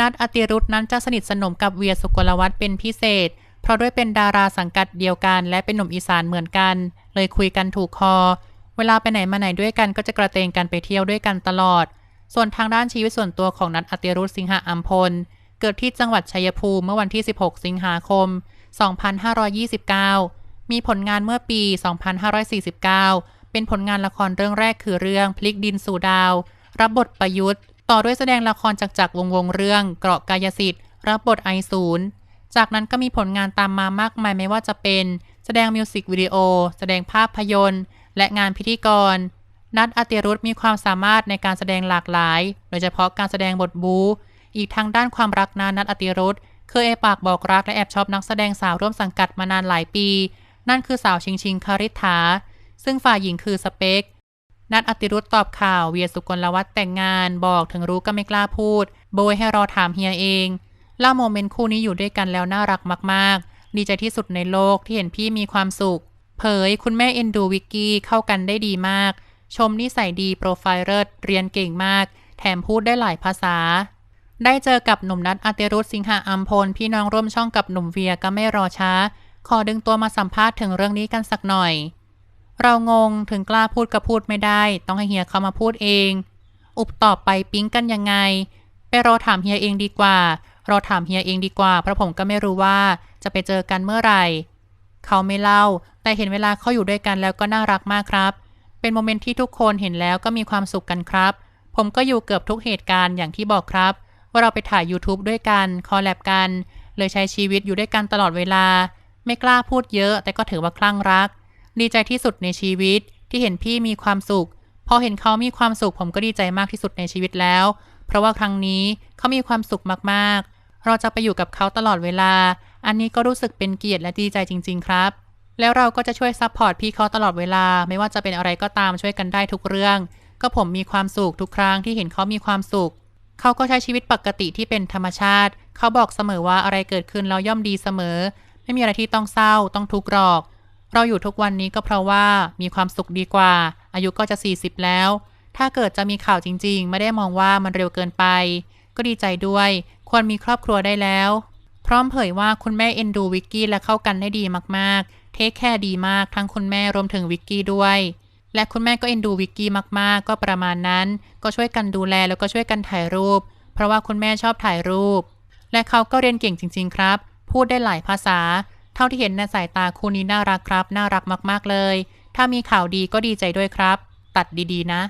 นัดอติรุธนั้นจะสนิทสนมกับเวียสุกลวัฒน์เป็นพิเศษ เพราะด้วยเป็นดาราสังกัดเดียวกัน และเป็นหนุ่มอีสานเหมือนกัน เลยคุยกันถูกคอ เวลาไปไหนมาไหนด้วยกันก็จะกระเตงกันไปเที่ยวด้วยกันตลอด ส่วนทางด้านชีวิตส่วนตัวของนัดอติรุธสิงหาอัมพล เกิดที่จังหวัดชัยภูมิเมื่อวันที่ 16 สิงหาคม 2529 มีผลงานเมื่อปี 2549 เป็นผลงานละครเรื่องแรกคือเรื่องพลิกดินสู่ดาว รับบทประยุทธ์ ต่อด้วยแสดงละครจากจักวงวงเรื่องเกราะกายสิทธิ์ รับบทไอศูนย์จากนั้นก็มีผลงานตามมามากมายไม่ว่าจะเป็น แสดงมิวสิกวิดีโอ แสดงภาพยนตร์ และงานพิธีกร นัดอติรุธมีความสามารถในการแสดงหลากหลาย โดยเฉพาะการแสดงบทบู อีกทางด้านความรักนานนัดอติรุธเคยเอปากบอกรักและแอบชอบนักแสดงสาวร่วมสังกัดมานานหลายปี นั่นคือสาวชิงชิงคาริ t าซึ่งฝ่ายหญิงคือสเปก นัดอติรุตตอบข่าวเวียสุกลวัฒน์แต่งงานบอกถึงรู้ก็ไม่กล้าพูด โบยให้รอถามเฮียเองเล่าโมเมนต์คู่นี้อยู่ด้วยกันแล้วน่ารักมาก ๆ ดีใจที่สุดในโลกที่เห็นพี่มีความสุข เผยคุณแม่เอ็นดูวิกกี้เข้ากันได้ดีมาก ชมนิสัยดีโปรไฟล์เลิศเรียนเก่งมาก แถมพูดได้หลายภาษา ได้เจอกับหนุ่มนัดอาเตรุสสิงหาอัมพลพี่น้องร่วมช่องกับหนุ่มเวียก็ไม่รอช้า ขอดึงตัวมาสัมภาษณ์ถึงเรื่องนี้กันสักหน่อย เรางงถึงกล้าพูดก็พูดไม่ได้ ต้องให้เฮียเขามาพูดเอง อุบตอบไปปิ๊งกันยังไง ไปรอถามเฮียเองดีกว่า รอถามเฮียเองดีกว่า เพราะผมก็ไม่รู้ว่าจะไปเจอกันเมื่อไหร่ เขาไม่เล่า แต่เห็นเวลาเขาอยู่ด้วยกันแล้วก็น่ารักมากครับ เป็นโมเมนต์ที่ทุกคนเห็นแล้วก็มีความสุขกันครับ ผมก็อยู่เกือบทุกเหตุการณ์อย่างที่บอกครับ ว่าเราไปถ่าย YouTube ด้วยกัน คอลแลบกัน เลยใช้ชีวิตอยู่ด้วยกันตลอดเวลา ไม่กล้าพูดเยอะ แต่ก็ถือว่าคลั่งรัก ดีใจที่สุดในชีวิตที่เห็นพี่มีความสุข พอเห็นเขามีความสุขผมก็ดีใจมากที่สุดในชีวิตแล้ว เพราะว่าครั้งนี้เขามีความสุขมากๆ เราจะไปอยู่กับเขาตลอดเวลา อันนี้ก็รู้สึกเป็นเกียรติและดีใจจริง ๆ ครับ แล้วเราก็จะช่วยซัพพอร์ตพี่เขาตลอดเวลา ไม่ว่าจะเป็นอะไรก็ตามช่วยกันได้ทุกเรื่อง ก็ผมมีความสุขทุกครั้งที่เห็นเขามีความสุขเขาก็ใช้ชีวิตปกติที่เป็นธรรมชาติ เขาบอกเสมอว่าอะไรเกิดขึ้นเราย่อมดีเสมอ ไม่มีอะไรที่ต้องเศร้าต้องทุกข์หรอก เราอยู่ทุกวันนี้ก็เพราะว่ามีความสุขดีกว่า อายุก็จะ 40 แล้ว ถ้าเกิดจะมีข่าวจริง ๆ ไม่ได้มองว่ามันเร็วเกินไป ก็ดีใจด้วย ควรมีครอบครัวได้แล้ว พร้อมเผยว่าคุณแม่เอ็นดูวิกกี้และเข้ากันได้ดีมากๆ เทคแคร์ดีมากทั้งคุณแม่รวมถึงวิกกี้ด้วย และคุณแม่ก็เอ็นดูวิกกี้มากๆ ก็ประมาณนั้น ก็ช่วยกันดูแลแล้วก็ช่วยกันถ่ายรูป เพราะว่าคุณแม่ชอบถ่ายรูป และเขาก็เรียนเก่งจริง ๆ ครับ พูดได้หลายภาษา เท่าที่เห็นในสายตาคู่นี้น่ารักครับ น่ารักมากๆเลย ถ้ามีข่าวดีก็ดีใจด้วยครับ ตัดดีๆนะ